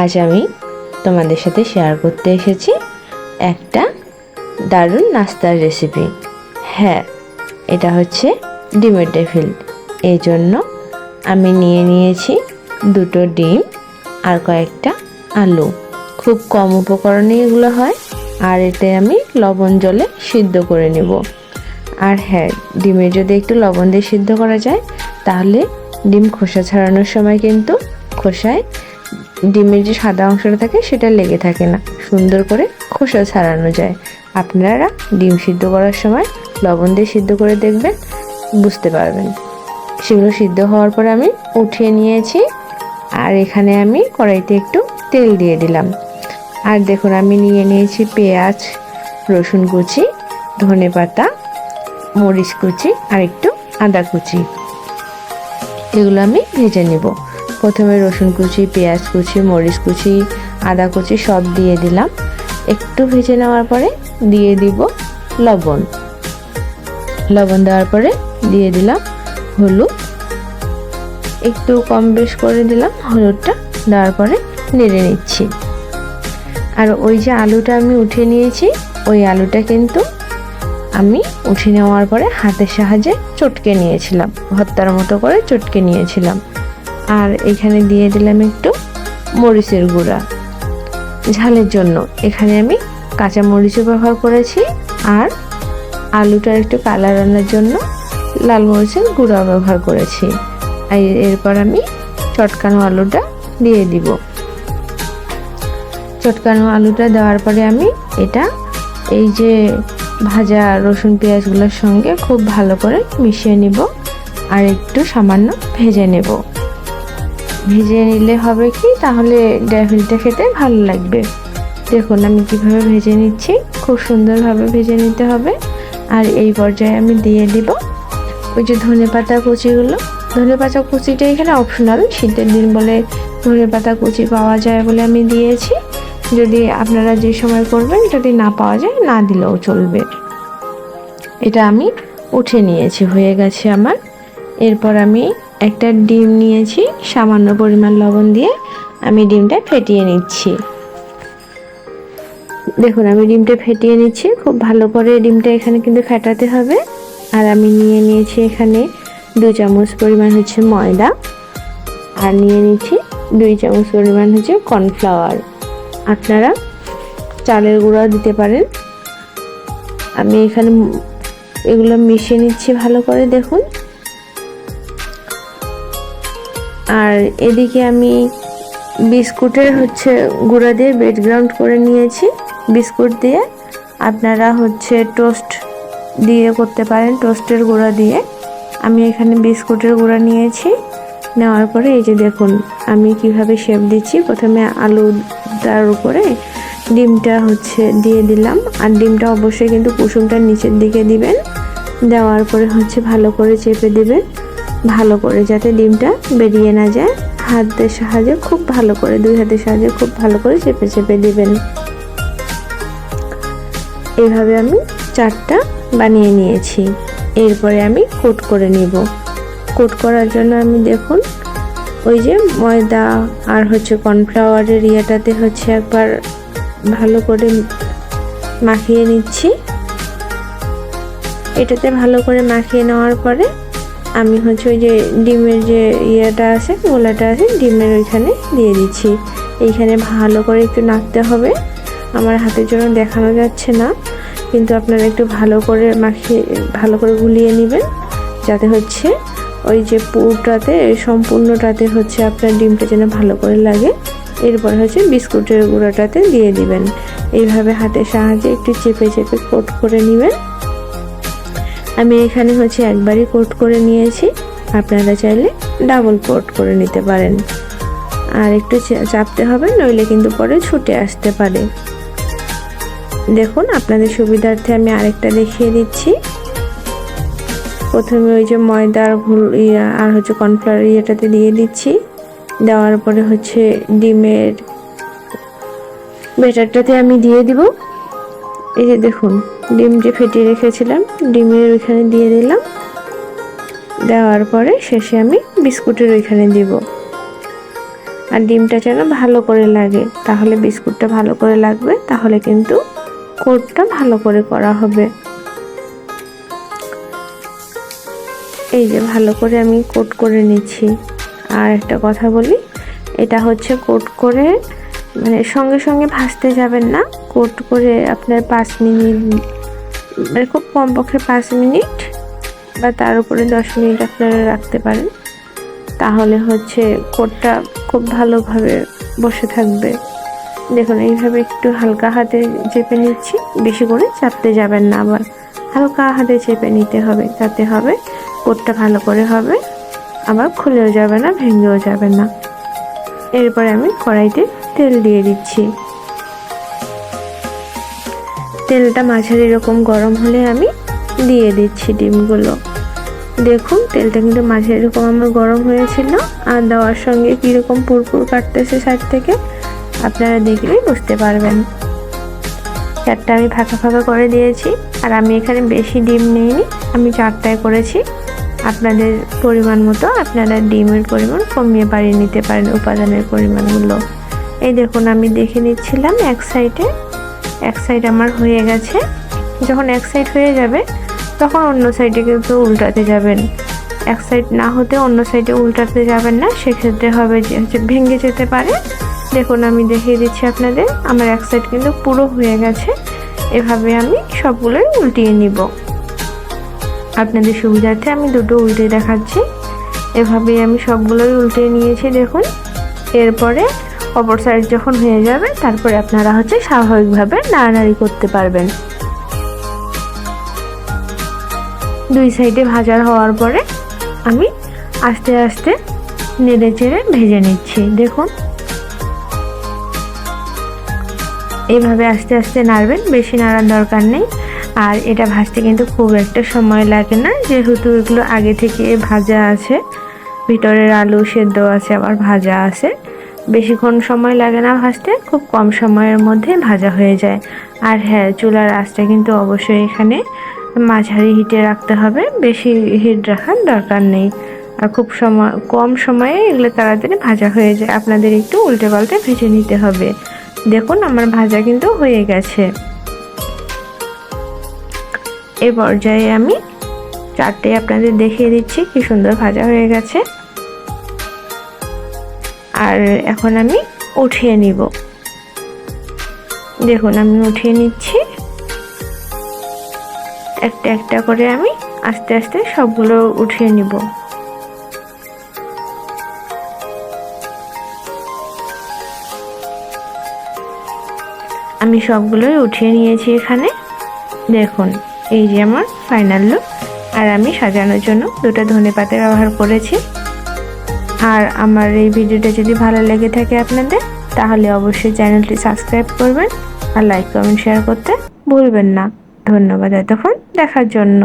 আজ আমি তোমাদের সাথে শেয়ার করতে এসেছি একটা দারুণ নাস্তার রেসিপি হ্যাঁ এটা হচ্ছে ডিমের ডেফিল এই জন্য আমি নিয়ে নিয়েছি দুটো ডিম আর কয়েকটা আলু। খুব কম উপকরণে এগুলো হয় আর এতে আমি লবণ জলে সিদ্ধ করে নেব। আর হ্যাঁ ডিমের যদি একটু লবণ দিয়ে সিদ্ধ করা যায়, তাহলে ডিম খোসা ছাড়ানোর সময় কিন্তু খোসায় ডিমের যে সাদা অংশটা থাকে সেটা লেগে থাকে না। সুন্দর করে খোসা ছাড়ানো যায়। আপনারা ডিম সিদ্ধ করার সময় লবণ দিয়ে সিদ্ধ করে দেখবেন, বুঝতে পারবেন। সেগুলো সিদ্ধ হওয়ার পর আমি উঠিয়ে নিয়েছি আর এখানে আমি কড়াইতে একটু তেল দিয়ে দিলাম। আর দেখুন, আমি নিয়ে নিয়েছি পেঁয়াজ, রসুন কুচি, ধনে পাতা, মরিচ কুচি আর একটু আদা কুচি। এগুলো আমি ভেজে নেব। প্রথমে রসুন কুচি, পেঁয়াজ কুচি, মরিচ কুচি, আদা কুচি সব দিয়ে দিলাম। একটু ভেজে নেওয়ার পরে দিয়ে দিব লবণ। লবণ দেওয়ার পরে দিয়ে দিলাম হলুদ। একটু কম বেশ করে দিলাম, হলুদটা দেওয়ার পরে নেড়ে নিচ্ছি। আর ওই যে আলুটা আমি উঠিয়ে নিয়েছি, ওই আলুটা কিন্তু আমি উঠে নেওয়ার পরে হাতের সাহায্যে চটকে নিয়েছিলাম, ভর্তার মতো করে চটকে নিয়েছিলাম। আর এখানে দিয়ে দিলাম একটু মরিচের গুঁড়া। ঝালের জন্য এখানে আমি কাঁচা মরিচও ব্যবহার করেছি আর আলুটার একটু কালার আনার জন্য লাল মরিচের গুঁড়া ব্যবহার করেছি। এরপর আমি চটকানো আলুটা দিয়ে দিব। চটকানো আলুটা দেওয়ার পরে আমি এটা এই যে ভাজা রসুন পেঁয়াজগুলোর সঙ্গে খুব ভালো করে মিশিয়ে নিব আর একটু সামান্য ভেজে নেব। ভেজে নিলে হবে কি? তাহলে ড্যাফিলটা খেতে ভালো লাগবে। দেখুন, আমি কীভাবে ভেজে নিচ্ছি। খুব সুন্দরভাবে ভেজে নিতে হবে। আর এই পর্যায়ে আমি দিয়ে দিব ওই যে ধনে পাতা কুচিগুলো। ধনে পাতা কুচিটা এখানে অপশনাল শীতের দিন বলে ধনে পাতা কুচি পাওয়া যায় বলে আমি দিয়েছি। যদি আপনারা যে সময় করবেন, যদি না পাওয়া যায়, না দিলেও চলবে। এটা আমি উঠে নিয়েছি, হয়ে গেছে আমার। এরপর আমি একটা ডিম নিয়েছি, সামান্য পরিমাণ লবণ দিয়ে আমি ডিমটা ফেটিয়ে নিচ্ছি। দেখুন, আমি ডিমটা ফেটিয়ে নিচ্ছি, খুব ভালো করে ডিমটা এখানে কিন্তু ফেটাতে হবে। আর আমি নিয়ে নিয়েছি এখানে দু চামচ পরিমাণ হচ্ছে ময়দা, আর নিয়ে নিচ্ছি দুই চামচ পরিমাণ হচ্ছে কর্নফ্লাওয়ার। আপনারা চালের গুঁড়াও দিতে পারেন। আমি এখানে এগুলো মিশিয়ে নিচ্ছি ভালো করে, দেখুন। আর এদিকে আমি বিস্কুটের হচ্ছে গুঁড়া দিয়ে বেড গ্রাউন্ড করে নিয়েছি। বিস্কুট দিয়ে আপনারা হচ্ছে টোস্ট দিয়ে করতে পারেন টোস্টের গুঁড়া দিয়ে। আমি এখানে বিস্কুটের গুঁড়া নিয়েছি। নেওয়ার পরে এই যে দেখুন, আমি কীভাবে শেপ দিচ্ছি। প্রথমে আলুটার উপরে ডিমটা হচ্ছে দিয়ে দিলাম। আর ডিমটা অবশ্যই কিন্তু কুসুমটার নিচের দিকে দিবেন। দেওয়ার পরে হচ্ছে ভালো করে চেপে দিবেন। ভালো করে যাতে ডিমটা বেরিয়ে না যায়। হাতের সাহায্যে খুব ভালো করে, দুই হাতের সাহায্যে খুব ভালো করে চেপে চেপে দিবেন। এভাবে আমি চারটা বানিয়ে নিয়েছি। এরপরে আমি কোট করে নিব। কোট করার জন্য আমি দেখুন, ওই যে ময়দা আর হচ্ছে কর্নফ্লাওয়ারের ইয়েটাতে হচ্ছে একবার ভালো করে মাখিয়ে নিচ্ছি। এটাতে ভালো করে মাখিয়ে নেওয়ার পরে আমি হচ্ছে ওই যে ডিমের যে ইয়েটা আছে গোলাটা আছে, ডিমের ওইখানে দিয়ে দিচ্ছি। এইখানে ভালো করে একটু নাড়তে হবে। আমার হাতের জন্য দেখানো যাচ্ছে না, কিন্তু আপনারা একটু ভালো করে মাখিয়ে, ভালো করে গুলিয়ে নেবেন। যাতে হচ্ছে ওই যে পুরটাতে, সম্পূর্ণটাতে হচ্ছে আপনার ডিমটা যেন ভালো করে লাগে। এরপর হচ্ছে বিস্কুটের গুঁড়োটাতে দিয়ে দিবেন। এইভাবে হাতের সাহায্যে একটু চেপে চেপে কোট করে নেবেন। আমি এখানে হচ্ছে একবারই কোট করে নিয়েছি। আপনারা চাইলে ডাবল কোট করে নিতে পারেন। আর একটু চাপতে হবে, নইলে কিন্তু পরে ছুটে আসতে পারে। দেখুন, আপনাদের সুবিধার্থে আমি আরেকটা দেখিয়ে দিচ্ছি। প্রথমে ওই যে ময়দার ইয়া, আর হচ্ছে কর্নফ্লাওয়ার ইয়েটাতে দিয়ে দিচ্ছি। দেওয়ার পরে হচ্ছে ডিমের বেটারটাতে আমি দিয়ে দিব। এই যে দেখুন, ডিম যে ফেটিয়ে রেখেছিলাম, ডিমের ওইখানে দিয়ে দিলাম। দেওয়ার পরে শেষে আমি বিস্কুটের ওইখানে দিব। আর ডিমটা যেন ভালো করে লাগে, তাহলে বিস্কুটটা ভালো করে লাগবে, তাহলে কিন্তু কোটটা ভালো করে করা হবে। এই যে ভালো করে আমি কোট করে নিচ্ছি। আর একটা কথা বলি, এটা হচ্ছে কোট করে মানে সঙ্গে সঙ্গে ভাজতে যাবেন না। কোট করে আপনার পাঁচ মিনিট মানে খুব কমপক্ষে পাঁচ মিনিট বা তার উপরে দশ মিনিট আপনারা রাখতে পারেন। তাহলে হচ্ছে কোটটা খুব ভালোভাবে বসে থাকবে। দেখুন, এইভাবে একটু হালকা হাতে চেপে নিচ্ছি, বেশি করে চাপতে যাবেন না আবার। হালকা হাতে চেপে নিতে হবে, তাতে হবে কোটটা ভালো করে হবে, আবার খুলেও যাবে না, ভেঙেও যাবে না। এরপরে আমি কড়াইতে তেল দিয়ে দিচ্ছি। তেলটা মাঝারি এরকম গরম হলে আমি দিয়ে দিচ্ছি ডিমগুলো। দেখুন, তেলটা কিন্তু মাঝে এরকম আমার গরম হয়েছিল। আর দেওয়ার সঙ্গে কীরকম পুরপুর কাটতেছে সাইড থেকে, আপনারা দেখলেই বুঝতে পারবেন। চারটা আমি ফাঁকা ফাঁকা করে দিয়েছি। আর আমি এখানে বেশি ডিম নিইনি, আমি চারটায় করেছি। আপনাদের পরিমাণ মতো আপনারা ডিমের পরিমাণ কমিয়ে বাড়িয়ে নিতে পারেন উপাদানের পরিমাণগুলো। এই দেখুন, আমি দেখে নিচ্ছিলাম এক সাইডে। এক সাইড আমার হয়ে গেছে। যখন এক সাইড হয়ে যাবে, তখন অন্য সাইডে কিন্তু উল্টাতে যাবেন। এক সাইড না হতে অন্য সাইডে উল্টাতে যাবেন না, সেক্ষেত্রে হবে যে ভেঙে যেতে পারে। দেখুন, আমি দেখিয়ে দিচ্ছি আপনাদের। আমার এক সাইড কিন্তু পুরো হয়ে গেছে। এভাবে আমি সবগুলোই উল্টিয়ে নিব। আপনাদের সুবিধার্থে আমি দুটো উল্টে দেখাচ্ছি। এভাবেই আমি সবগুলোই উল্টে নিয়েছি, দেখুন। এরপরে অপর সাইড যখন হয়ে যাবে, তারপরে আপনারা হচ্ছে স্বাভাবিকভাবে নাড়ানাড়ি করতে পারবেন। দুই সাইডে ভাজার হওয়ার পরে আমি আস্তে আস্তে নেড়ে চেড়ে ভেজে নিচ্ছি। দেখুন। এইভাবে আস্তে আস্তে নাড়বেন, বেশি নাড়ার দরকার নেই। আর এটা ভাজতে কিন্তু খুব একটা সময় লাগে না, যেহেতু এগুলো আগে থেকে ভাজা আছে, ভিতরের আলু সেদ্ধ আছে, আবার ভাজা আছে। বেশিক্ষণ সময় লাগে না ভাজতে, খুব কম সময়ের মধ্যে ভাজা হয়ে যায়। আর হ্যাঁ চুলার আঁচটা কিন্তু অবশ্যই এখানে মাঝারি হিটে রাখতে হবে, বেশি হিট রাখার দরকার নেই। আর খুব সময়, কম সময়ে এগুলো তাড়াতাড়ি ভাজা হয়ে যায়। আপনাদের একটু উল্টে পাল্টে ভেজে নিতে হবে। দেখুন, আমার ভাজা কিন্তু হয়ে গেছে। এ পর্যায়ে আমি চারটে আপনাদের দেখিয়ে দিচ্ছি কি সুন্দর ভাজা হয়ে গেছে। আর এখন আমি উঠিয়ে নিব। দেখুন, আমি উঠিয়ে নিচ্ছি। একটা একটা করে আমি আস্তে আস্তে সবগুলো উঠিয়ে নিব। আমি সবগুলোই উঠিয়ে নিয়েছি এখানে। দেখুন, এই যে আমার ফাইনাল লুক আর আমি সাজানোর জন্য দুটো ধনে পাতা ব্যবহার করেছি। আর আমার এই ভিডিওটা যদি ভালো লেগে থাকে আপনাদের, তাহলে অবশ্যই চ্যানেলটি সাবস্ক্রাইব করবেন আর লাইক, কমেন্ট, শেয়ার করতে ভুলবেন না। ধন্যবাদ এতক্ষণ দেখার জন্য।